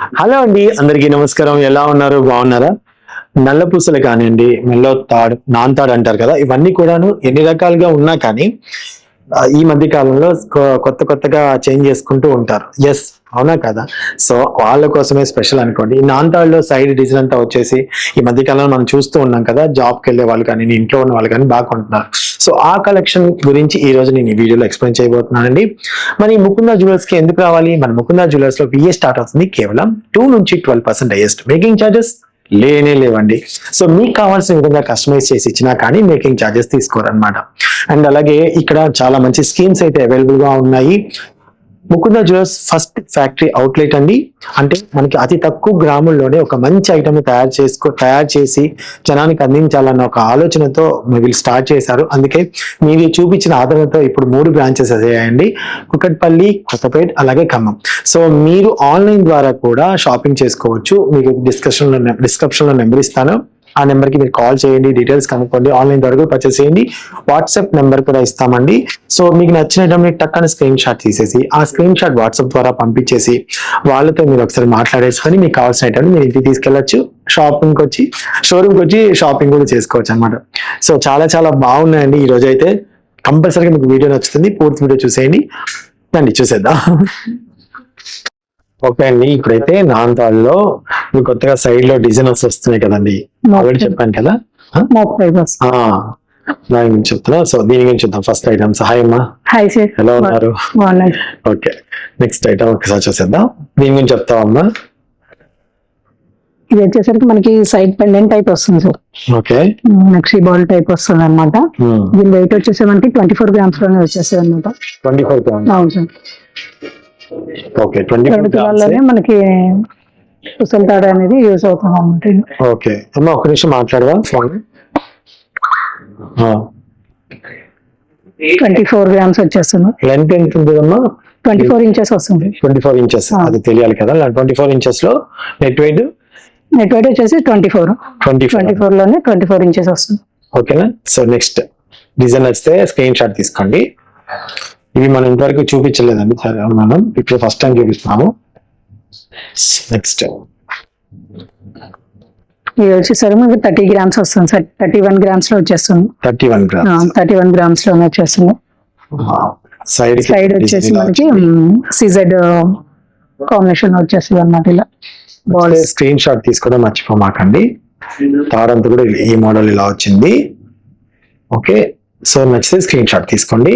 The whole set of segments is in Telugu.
హలో అండి అందరికీ నమస్కారం. ఎలా ఉన్నారు? బాగున్నారా? నల్ల పూసలు కానివ్వండి మెల్లో తాడు నాన్ తాడు అంటారు కదా ఇవన్నీ కూడాను ఎన్ని రకాలుగా ఉన్నా కానీ ఈ మధ్య కాలంలో కొ- కొత్త కొత్తగా చేంజ్ చేసుకుంటూ ఉంటారు. ఎస్ అవునా కదా? సో వాళ్ళ కోసమే స్పెషల్ అనుకోండి. ఈ నాన్ సైడ్ డిజైన్ అంతా వచ్చేసి ఈ మధ్య కాలంలో మనం చూస్తూ ఉన్నాం కదా జాబ్కి వెళ్ళే వాళ్ళు కానీ ఇంట్లో ఉన్న వాళ్ళు కానీ బాగా కొంటున్నారు. సో ఆ కలెక్షన్ గురించి ఈ రోజు నేను ఈ వీడియోలో ఎక్స్ప్లెయిన్ చేయబోతున్నానండి. మరి ఈ ముకుందా జ్యువెలర్స్కి ఎందుకు రావాలి? మన ముకుందా జ్యువెలర్స్లో విఏ స్టార్ట్ అవుతుంది? కేవలం టూ నుంచి twelve percent highest making charges లేనే లేవండి. సో మీకు కావాల్సిన విధంగా కస్టమైజ్ చేసి ఇచ్చినా కానీ మేకింగ్ ఛార్జెస్ తీసుకోరన్నమాట. అండ్ అలాగే ఇక్కడ చాలా మంచి స్కీమ్స్ అయితే అవైలబుల్గా ఉన్నాయి. Mukunda jewellers first factory outlet అండి. అంటే మనకి అతి తక్కువ గ్రాముల్లోనే ఒక మంచి ఐటమ్ తయారు చేసుకో తయారు చేసి జనానికి అందించాలన్న ఒక ఆలోచనతో వీళ్ళు స్టార్ట్ చేశారు. అందుకే మీరు చూపించిన ఆదరణతో ఇప్పుడు మూడు బ్రాంచెస్ అయ్యాయండి కుకట్పల్లి కొత్తపేట అలాగే ఖమ్మం. సో మీరు ఆన్లైన్ ద్వారా కూడా షాపింగ్ చేసుకోవచ్చు. మీకు డిస్కషన్లో డిస్క్రిప్షన్లో నెంబర్ ఇస్తాను. ఆ నెంబర్కి మీరు కాల్ చేయండి డీటెయిల్స్ కనుక్కోండి ఆన్లైన్ ద్వారా కూడా పర్చేస్ చేయండి. వాట్సాప్ నెంబర్ కూడా ఇస్తామండి. సో మీకు నచ్చిన ఐటమ్ టక్కన స్క్రీన్ షాట్ తీసేసి ఆ స్క్రీన్ షాట్ వాట్సాప్ ద్వారా పంపించేసి వాళ్ళతో మీరు ఒకసారి మాట్లాడేసుకొని మీకు కావాల్సిన మీరు ఇంటికి తీసుకెళ్ళచ్చు షాపింగ్కి వచ్చి షోరూమ్కి వచ్చి షాపింగ్ కూడా చేసుకోవచ్చు అనమాట సో చాలా చాలా బాగున్నాయండి ఈ రోజు అయితే. కంపల్సరీగా మీకు వీడియో నచ్చుతుంది పూర్తి వీడియో చూసేయండి. రండి చూసేద్దాం. ఓకే అండి ఇప్పుడైతే నాంతాల్లో మీకు కొత్తగా సైడ్లో డిజైనర్స్ వస్తున్నాయి కదండి. ఆల్రెడీ చెప్పాను కదా? దాని గురించి చెప్తున్నా. సో దీని గురించి చూద్దాం ఫస్ట్ ఐటమ్స్ హాయ్ అమ్మా. ఎలా ఉన్నారు? ఓకే నెక్స్ట్ ఐటమ్ ఒకసారి చూసేద్దాం. దీని గురించి చెప్తావమ్మా ఇది వచ్చేసరికి మనకి సైడ్ పెండెంట్ టైప్ వస్తుంది sir okay nakshi ball type వస్తుంది అనమాట దీని వెయిట్ వచ్చేసి మనకి ట్వంటీ ఫోర్ గ్రామ్స్లోనే వచ్చేస్తుంది అనమాట ట్వంటీ ఫోర్ అవును సార్ ఓకే ట్వంటీ తులాల్లోనే మనకి పుసల తాడు అనేది యూస్ అవుతుంది అనమాట ఓకే అమ్మా ఒక నిమిషం మాట్లాడవా? ఫోన్ ట్వంటీ ఫోర్ గ్రామ్స్ వచ్చేస్తుంది. లెంత్ ఎంత ఉంటుందమ్మా ట్వంటీ ఫోర్ ఇంచెస్ వస్తుంది. Twenty four inches. అది తెలియాలి కదా. ట్వంటీ ఫోర్ ఇంచెస్లో నెట్ వెయిట్ నెట్ వెయిట్ వచ్చేసి ట్వంటీ ఫోర్ ట్వంటీ ట్వంటీ ఫోర్లోనే ట్వంటీ ఫోర్ ఇంచెస్ వస్తుంది ఓకేనా సో నెక్స్ట్ డిజైన్ నచ్చితే స్క్రీన్ షాట్ తీసుకోండి. ఇవి మనం ఇంతవరకు చూపించలేదండి సరే. మనం ఇప్పుడు ఫస్ట్ టైం చూపిస్తున్నాము. నెక్స్ట్ ఇది వచ్చేసరికి మనకి థర్టీ గ్రామ్స్ వస్తుంది సార్. థర్టీ వన్ గ్రామ్స్లో వచ్చేస్తుంది. Thirty one gram thirty one గ్రామ్స్లోనే వచ్చేస్తుంది సైడ్ సైడ్ వచ్చేసి మనకి సిజెడ్ కాంబినేషన్ వచ్చేస్తుంది అన్నమాట ఇలా. బాల్స్ స్క్రీన్ షాట్ తీసుకోవడం మర్చిపోమాకండి. తాడంతా కూడా ఈ మోడల్ ఇలా వచ్చింది. ఓకే సో నచ్చితే స్క్రీన్ షాట్ తీసుకోండి.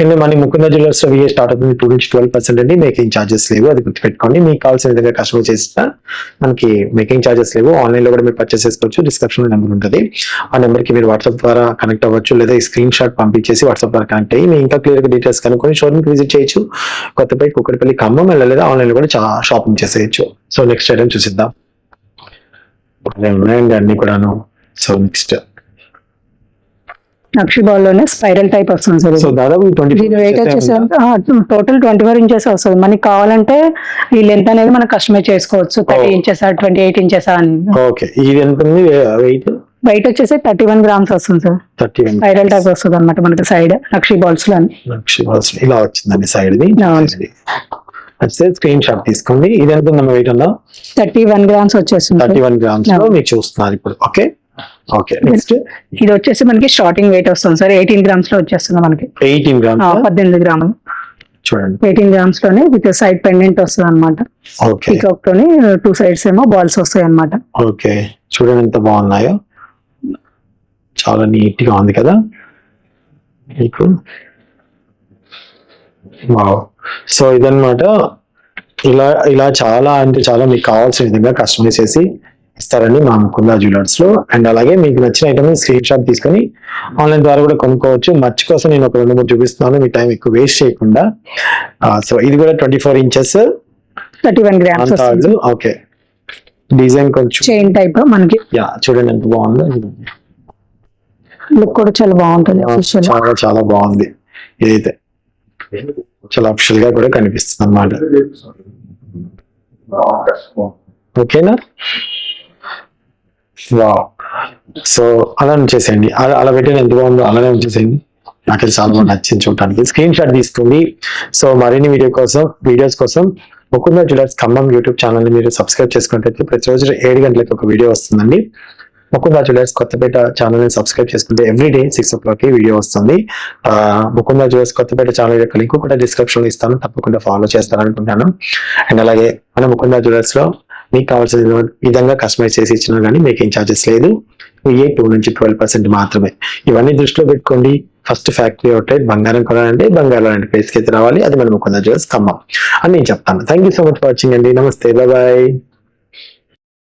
అండ్ మన ముకుంద జ్యువెలర్స్లో విఏ స్టార్ట్ అవుతుంది టూ నుంచి ట్వెల్వ్ పర్సెంట్ అండి. మేకింగ్ ఛార్జెస్ లేవు అది గుర్తుపెట్టుకోండి. మీకు కావాల్సిన విధంగా కస్టమర్ చేసిన మనకి మేకింగ్ ఛార్జెస్ లేవు. ఆన్లైన్లో కూడా మీరు పర్చేస్ చేసుకోవచ్చు. డిస్క్రిప్షన్లో నెంబర్ ఉంటుంది. ఆ నెంబర్కి మీరు వాట్సాప్ ద్వారా కనెక్ట్ అవ్వచ్చు లేదా ఈ స్క్రీన్ షాట్ పంపించేసి వాట్సాప్ ద్వారా కనెక్ట్ అయ్యి మీ ఇంకా క్లియర్గా డీటెయిల్స్ కనుక్కొని షోరూమ్ విజిట్ చేయొచ్చు. కొత్తపేట కుక్కడిపల్లి ఖమ్మం లేదా ఆన్లైన్లో కూడా చాలా షాపింగ్ చేసేయచ్చు. సో నెక్స్ట్ ఐటమ్ చూసిద్దాం. అదే ఉన్నాయండి అన్ని కూడాను. సో నెక్స్ట్ నక్షి బాల్లోనే స్పైరల్ టైప్ వస్తుంది సార్ సో దాదాపు ట్వంటీ దీని వెయిట్ వచ్చేసి టోటల్ ట్వంటీ ఫోర్ ఇంచెస్ వస్తుంది. మనకి కావాలంటే ఈ లెంత్ అనేది మనం కస్టమైజ్ చేసుకోవచ్చు. Thirty. Inches twenty eight inches అని. ఓకే ఇది ఎంత వెయిట్ వెయిట్ వచ్చేసి థర్టీ వన్ గ్రామ్స్ వస్తుంది sir. Thirty one spiral type వస్తుంది అనమాట మనకి సైడ్ నక్షి బాల్స్లో. ఇలా వచ్చిందండి సైడ్. నచ్చితే స్క్రీన్ షాట్ తీసుకోండి. ఇది ఎంత వెయిట్ ఉందా? థర్టీ వన్ గ్రామ్స్ వచ్చేస్తుంది థర్టీ. వన్ గ్రామ్స్లో. మీరు చూస్తున్నారు ఇప్పుడు. ఓకే ఓకే నెక్స్ట్ ఇది వచ్చేసి మనకి స్టార్టింగ్ వెయిట్ వస్తుంది సార్. ఎయిటీన్ గ్రామ్స్లో వచ్చేస్తుంది మనకి. ఎయిటీన్ గ్రామ్స్ పద్దెనిమిది గ్రాములు. చూడండి. ఎయిటీన్ గ్రామ్స్లోనే విత్ సైడ్ పెండెంట్ వస్తుంది అనమాట ఓకే పీకాక్ టూ సైడ్స్ ఏమో బాల్స్ వస్తాయి అనమాట ఓకే చూడండి ఎంత బాగున్నాయో. చాలా నీట్గా ఉంది కదా. మీకు సో ఇదన్నమాట. ఇలా ఇలా చాలా అంటే చాలా మీకు కావాల్సిన విధంగా కస్టమైజ్ చేసి ఇస్తారండి మా ముకుందా జ్యువెలర్స్లో. అండ్ అలాగే మీకు నచ్చిన ఐటమ్ స్క్రీన్ షాట్ తీసుకొని ఆన్లైన్ ద్వారా కూడా కొనుక్కోవచ్చు. మర్చ్ కోసం నేను ఒక రెండు మూడు చూపిస్తున్నాను. మీ టైం ఎక్కువ వేస్ట్ చేయకుండా. సో ఇది కూడా twenty four inches thirty one grams okay design కొంచెం చైన్ టైప్ మనకి? యా చూడండి ఎంత బాగుందో. లుక్ కూడా చాలా బాగుంటుంది. చాలా చాలా బాగుంది. ఇదైతే చాలా అఫిషియల్గా కూడా కనిపిస్తుంది అన్నమాట. ఓకేనా సో అలా ఉంచేసేయండి అలా అలా పెట్టిన ఎంత బాగుందో అలానే ఉంచేసేయండి. నాకు చాలా బాగా నచ్చింది చూడటానికి. స్క్రీన్ షాట్ తీసుకోండి. సో మరిన్ని వీడియో కోసం వీడియోస్ కోసం ముకుంద జ్యువెలర్స్ ఖమ్మం యూట్యూబ్ ఛానల్ని మీరు సబ్స్క్రైబ్ చేసుకుంటే ప్రతిరోజు ఏడు గంటలకు ఒక వీడియో వస్తుందండి. ముకుంద జ్యువెలర్స్ కొత్తపేట ఛానల్ని సబ్స్క్రైబ్ చేసుకుంటే ఎవ్రీ డే సిక్స్ ఓ క్లాక్కి వీడియో వస్తుంది. ముకుంద జ్యువెలర్స్ కొత్తపేట ఛానల్ యొక్క లింక్ కూడా డిస్క్రిప్షన్లో ఇస్తాను. తప్పకుండా ఫాలో చేస్తారనుకుంటాను అండ్ అలాగే మన ముకుంద జ్యువెలర్స్లో మీకు కావాల్సిన విధంగా కస్టమైజ్ చేసి ఇచ్చినా కానీ మీకు ఏం ఛార్జెస్ లేదు. ఏ టూ నుంచి ట్వెల్వ్ పర్సెంట్ మాత్రమే. ఇవన్నీ దృష్టిలో పెట్టుకోండి. ఫస్ట్ ఫ్యాక్టరీ అవుట్లెట్ బంగారం కొనాలంటే బంగారం లాంటి ప్లేస్కి అయితే రావాలి. అది మనం ముకుంద జ్యువెలర్స్ కమ్మం అని నేను చెప్తాను. Thank you so much watching అండి. నమస్తే. బాయ్